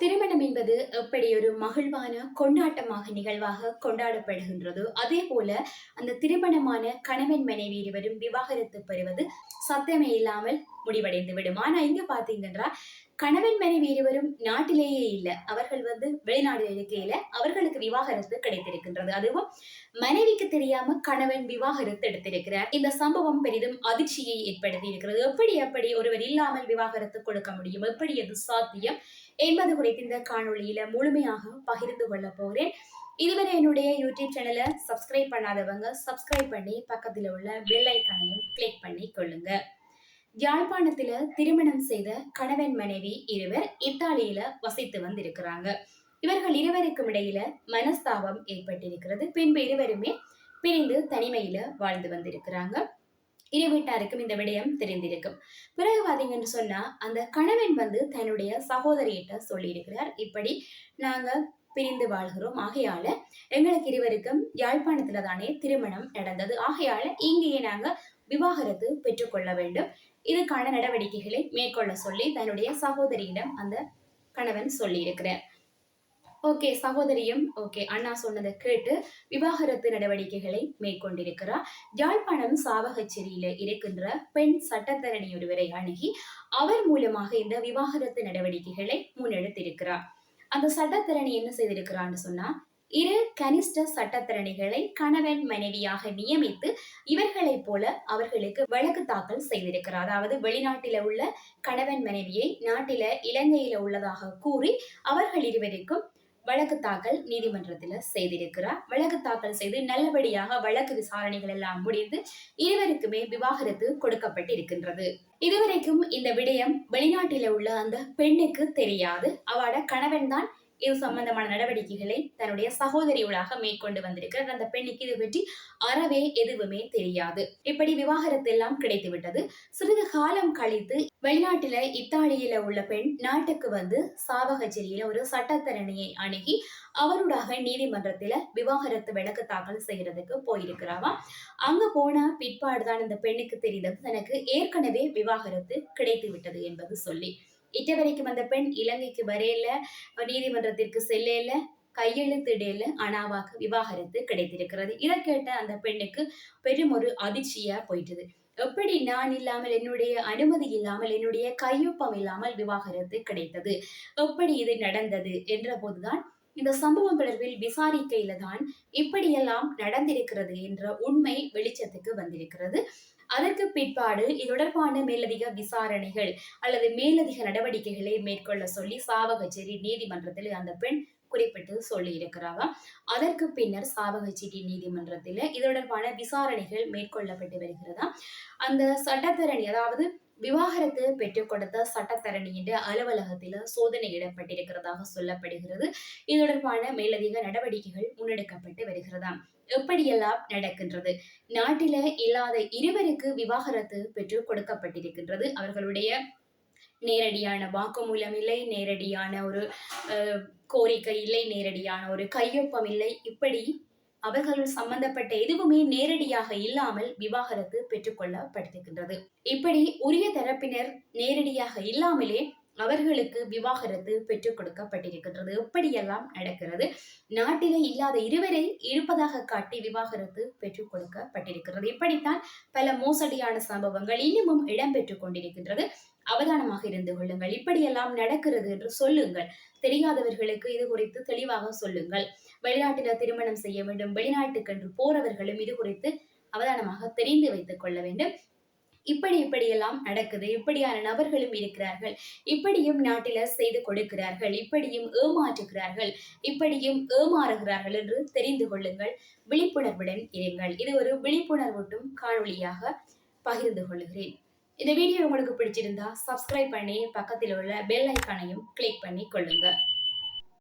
திருமணம் என்பது எப்படி ஒரு மகிழ்வான கொண்டாட்டமாக நிகழ்வாக கொண்டாடப்படுகின்றதோ? அதே போல அந்த திருமணமான கணவன் மனைவி இருவரும் விவாகரத்து பெறுவது சத்தமே இல்லாமல் முடிவடைந்து விடும். ஆனா இங்க பாத்தீங்கன்னா கணவன் மனைவி இருவரும் நாட்டிலேயே இல்லை. அவர்கள் வந்து வெளிநாடு இருக்கையில அவர்களுக்கு விவாகரத்து கிடைத்திருக்கின்றது. அதுவும் மனைவிக்கு தெரியாம கணவன் விவாகரத்து எடுத்திருக்கிறார். இந்த சம்பவம் பெரிதும் அதிர்ச்சியை ஏற்படுத்தி இருக்கிறது. எப்படி எப்படி ஒருவர் இல்லாமல் விவாகரத்து கொடுக்க முடியும்? எப்படி அது சாத்தியம்? என்பது குறித்து இந்த காணொளியில முழுமையாக பகிர்ந்து கொள்ள போகிறேன். இதுவரை என்னுடைய யூடியூப் சேனலை சப்ஸ்கிரைப் பண்ணாதவங்க சப்ஸ்கிரைப் பண்ணி பக்கத்தில் உள்ள பெல் ஐக்கானையும் கிளிக் பண்ணி கொள்ளுங்க. யாழ்ப்பாணத்துல திருமணம் செய்த கணவன் மனைவி இருவர் இத்தாலியில வசித்து வந்திருக்கிறாங்க. இவர்கள் இருவருக்கும் இடையில மனஸ்தாபம் ஏற்பட்டிருக்கிறது. பின்பு இருவருமே பிரிந்து தனிமையில வாழ்ந்து வந்திருக்கிறாங்க. இரு வீட்டாருக்கும் இந்த விடயம் தெரிந்திருக்கும். பிறகு பாத்தீங்கன்னு சொன்னா அந்த கணவன் வந்து தன்னுடைய சகோதரியிட்ட சொல்லியிருக்கிறார். இப்படி நாங்க பிரிந்து வாழ்கிறோம். ஆகையால எங்களுக்கு இருவருக்கும் யாழ்ப்பாணத்துல தானே திருமணம் நடந்தது. ஆகையால இங்கேயே நாங்க விவாகரத்து பெற்றுக்கொள்ள வேண்டும். இதுக்கான நடவடிக்கைகளை மேற்கொள்ள சொல்லி தன்னுடைய சகோதரியிடம் அந்த கணவன் சொல்லியிருக்கிறார். ஓகே சகோதரியும் ஓகே அண்ணா சொன்னதை கேட்டு விவாகரத்து நடவடிக்கைகளை மேற்கொண்டிருக்கிறார். யாழ்ப்பாணம் சாவகச்சேரியில இருக்கின்ற பெண் சட்டத்தரணி ஒருவரை அணுகி அவர் மூலமாக இந்த விவாகரத்து நடவடிக்கைகளை முன்னெடுத்திருக்கிறார். அந்த சட்டத்தரணி என்ன செய்திருக்கிறான்னு சொன்னா இரு கனிஷ்ட சட்டத்திறனிகளை கணவன் மனைவியாக நியமித்து இவர்களைப் போல அவர்களுக்கு வழக்கு தாக்கல் செய்திருக்கிறார். அதாவது வெளிநாட்டில உள்ள கணவன் மனைவியை நாட்டில இலங்கையில உள்ளதாக கூறி அவர்கள் இருவருக்கும் வழக்கு தாக்கல் நீதிமன்றத்தில் செய்திருக்கிறார். வழக்கு தாக்கல் செய்து நல்லபடியாக வழக்கு விசாரணைகள் எல்லாம் முடிந்து இருவருக்குமே விவாகரத்து கொடுக்கப்பட்டிருக்கின்றது. இதுவரைக்கும் இந்த விடயம் வெளிநாட்டில உள்ள அந்த பெண்ணுக்கு தெரியாது. அவட கணவன் தான் இது சம்பந்தமான நடவடிக்கைகளை தன்னுடைய சகோதரிகளாக மேற்கொண்டு வந்திருக்கிறார். அந்த பெண்ணுக்கு இது பற்றி அறவே எதுவுமே தெரியாது. இப்படி விவாகரத்து எல்லாம் கிடைத்து விட்டது சிறிது காலம் கழித்து வெளிநாட்டில இத்தாலியில உள்ள பெண் நாட்டுக்கு வந்து சாவகச்சேரியில ஒரு சட்டத்தரணியை அணுகி அவருடாக நீதிமன்றத்துல விவாகரத்து விளக்கு தாக்கல் செய்யறதுக்கு போயிருக்கிறாவா? அங்க போன பிற்பாடுதான் இந்த பெண்ணுக்கு தெரிந்தது. தனக்கு ஏற்கனவே விவாகரத்து கிடைத்து விட்டது என்பது சொல்லி இட்ட வரைக்கும் அந்த பெண் இலங்கைக்கு வரையில நீதிமன்றத்திற்கு செல்லல கையெழுத்திடையில அனாவாக விவாகரத்து கிடைத்திருக்கிறது. இதை கேட்ட அந்த பெண்ணுக்கு பெரும் ஒரு அதிர்ச்சியா போயிட்டது. எப்படி நான் இல்லாமல் என்னுடைய அனுமதி இல்லாமல் என்னுடைய கையொப்பம் இல்லாமல் விவாகரத்து கிடைத்தது? எப்படி இது நடந்தது? என்ற போதுதான் இந்த சம்பவம் தொடர்பில் விசாரிக்கையில தான் இப்படியெல்லாம் நடந்திருக்கிறது என்ற உண்மை வெளிச்சத்துக்கு வந்திருக்கிறது. அதற்கு பிற்பாடு இது தொடர்பான மேலதிக விசாரணைகள் அல்லது மேலதிக நடவடிக்கைகளை மேற்கொள்ள சொல்லி சாவகச்சேரி நீதிமன்றத்தில் அந்த பெண் குறிப்பிட்டு சொல்லி அதற்கு பின்னர் சாவகச்சேரி நீதிமன்றத்தில் இது தொடர்பான விசாரணைகள் மேற்கொள்ளப்பட்டு வருகிறதா? அந்த சட்டத்தரணி அதாவது விவாகரத்து பெற்றுக் கொடுத்த சட்டத்தரணியின் அலுவலகத்தில் சோதனையிடப்பட்டிருக்கிறதாக சொல்லப்படுகிறது. இது தொடர்பான மேலதிக நடவடிக்கைகள் முன்னெடுக்கப்பட்டு வருகிறதா? எப்படியெல்லாம் நடக்கின்றது? நாட்டில இல்லாத இருவருக்கு விவாகரத்து பெற்று கொடுக்கப்பட்டிருக்கின்றது. அவர்களுடைய நேரடியான வாக்குமூலம் இல்லை நேரடியான ஒரு கோரிக்கை இல்லை நேரடியான ஒரு கையொப்பம் இல்லை. இப்படி அவர்கள் சம்பந்தப்பட்ட எதுவுமே நேரடியாக இல்லாமல் விவாகரத்து பெற்றுக்கொள்ளப்படுகின்றது இப்படி உரிய தரப்பினர் நேரடியாக இல்லாமலே அவர்களுக்கு விவாகரத்து பெற்றுக் கொடுக்கப்பட்டிருக்கின்றது எப்படியெல்லாம் நடக்கிறது. நாட்டிலே இல்லாத இருவரை இருப்பதாக காட்டி விவாகரத்து பெற்றுக் கொடுக்கப்பட்டிருக்கிறது இப்படித்தான் பல மோசடியான சம்பவங்கள் இன்னமும் இடம்பெற்றுக் கொண்டிருக்கின்றது. அவதானமாக இருந்து கொள்ளுங்கள். இப்படியெல்லாம் நடக்கிறது என்று சொல்லுங்கள். தெரியாதவர்களுக்கு இது குறித்து தெளிவாக சொல்லுங்கள். வெளிநாட்டில திருமணம் செய்ய வேண்டும். வெளிநாட்டுக்கென்று போறவர்களும் இது குறித்து அவதானமாக தெரிந்து வைத்துக் கொள்ள வேண்டும். இப்படி இப்படியெல்லாம் நடக்குது. இப்படியான நபர்களும் இருக்கிறார்கள். இப்படியும் நாட்டில செய்து கொடுக்கிறார்கள். இப்படியும் ஏமாற்றுகிறார்கள். இப்படியும் ஏமாறுகிறார்கள் என்று தெரிந்து கொள்ளுங்கள். விழிப்புணர்வுடன் இருங்கள். இது ஒரு விழிப்புணர்வூட்டும் காணொளியாக பகிர்ந்து கொள்கிறேன். இந்த வீடியோ உங்களுக்கு பிடிச்சிருந்தா சப்ஸ்கிரைப் பண்ணி பக்கத்தில் உள்ள பெல் ஐக்கானையும் கிளிக் பண்ணி கொள்ளுங்கள்